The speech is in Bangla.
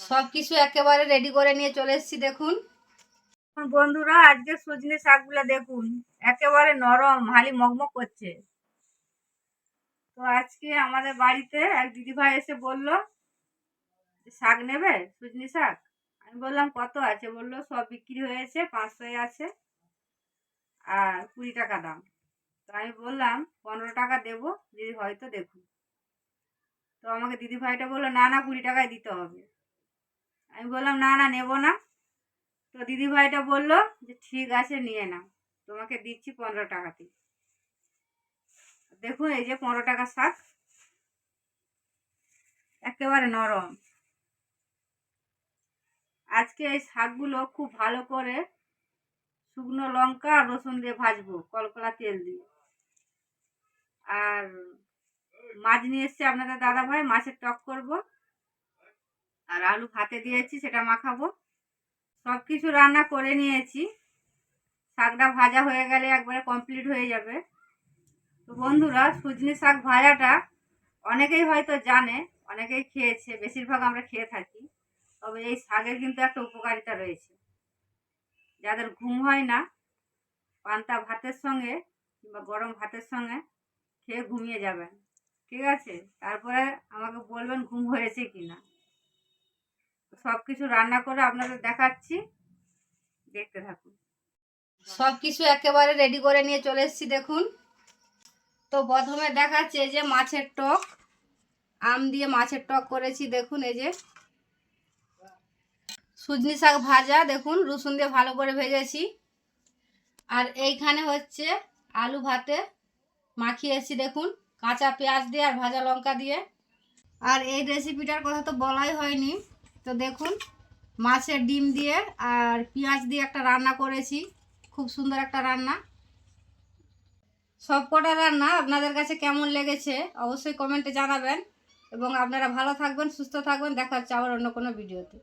সব কিছু একেবারে রেডি করে নিয়ে চলে এসেছি, দেখুন। বন্ধুরা, আজকে সজনে শাকগুলো দেখুন, একেবারে নরম, হালি মগমগ করছে। তো আজকে আমাদের বাড়িতে এক দিদিভাই এসে বলল, শাক নেবে সজনে শাক? আমি বললাম, কত আছে? বলল, সব বিক্রি হয়েছে পাঁচশোয় আছে আর কুড়ি টাকা দাম। তো আমি বললাম, পনেরো টাকা দেবো দিদি হয়তো দেখুন। তো আমাকে দিদিভাইটা বলল, না না, কুড়ি টাকায় দিতে হবে। আমি বললাম, না না, নেব না। তো দিদিভাইটা বলল যে, ঠিক আছে, নিয়ে নাও। তোমাকে দিচ্ছি পনেরো টাকাতে দেখুন, এই যে পনেরো টাকা শাক, একেবারে নরম। আজকে এই শাকগুলো খুব ভালো করে শুকনো লঙ্কা আর রসুন দিয়ে ভাজবো, কলকলা তেল দিয়ে। আর মাছ নিয়ে এসছে আপনাদের দাদা ভাই মাছের টক করব। আর আলু ভাতে দিয়েছি, সেটা মাখাবো। সব কিছু রান্না করে নিয়েছি। শাকটা ভাজা হয়ে গেলে একবারে কমপ্লিট হয়ে যাবে। তো বন্ধুরা, সজনে শাক ভাজাটা অনেকেই হয়তো জানে, অনেকেই খেয়েছে, বেশিরভাগ আমরা খেয়ে থাকি। তবে এই শাকের কিন্তু একটা উপকারিতা রয়েছে। যাদের ঘুম হয় না, পান্তা ভাতের সঙ্গে কিংবা গরম ভাতের সঙ্গে খেয়ে ঘুমিয়ে যাবেন। ঠিক আছে? তারপরে আমাকে বলবেন ঘুম হয়েছে কি না সব কিছু রান্না করে আপনাদের দেখাচ্ছি। দেখতে থাকুন। সব কিছু একেবারে রেডি করে নিয়ে চলে এসেছি, দেখুন। তো প্রথমে দেখাচ্ছে এই যে মাছের টক। আম দিয়ে মাছের টক করেছি, দেখুন এই যে। সুজনি শাক ভাজা, দেখুন, রসুন দিয়ে ভালো করে ভেজেছি। আর এইখানে হচ্ছে আলু ভাতে মাখিয়েছি, দেখুন, কাঁচা পেঁয়াজ দিয়ে আর ভাজা লঙ্কা দিয়ে। আর এই রেসিপিটার কথা তো বলাই হয়নি। তো দেখুন, মাছের ডিম দিয়ে আর পেঁয়াজ দিয়ে একটা রান্না করেছি। খুব সুন্দর একটা রান্না। সব কটা রান্না আপনাদের কাছে কেমন লেগেছে অবশ্যই কমেন্টে জানাবেন। এবং আপনারা ভালো থাকবেন, সুস্থ থাকবেন। দেখা হচ্ছে আবার অন্য কোনো ভিডিওতে।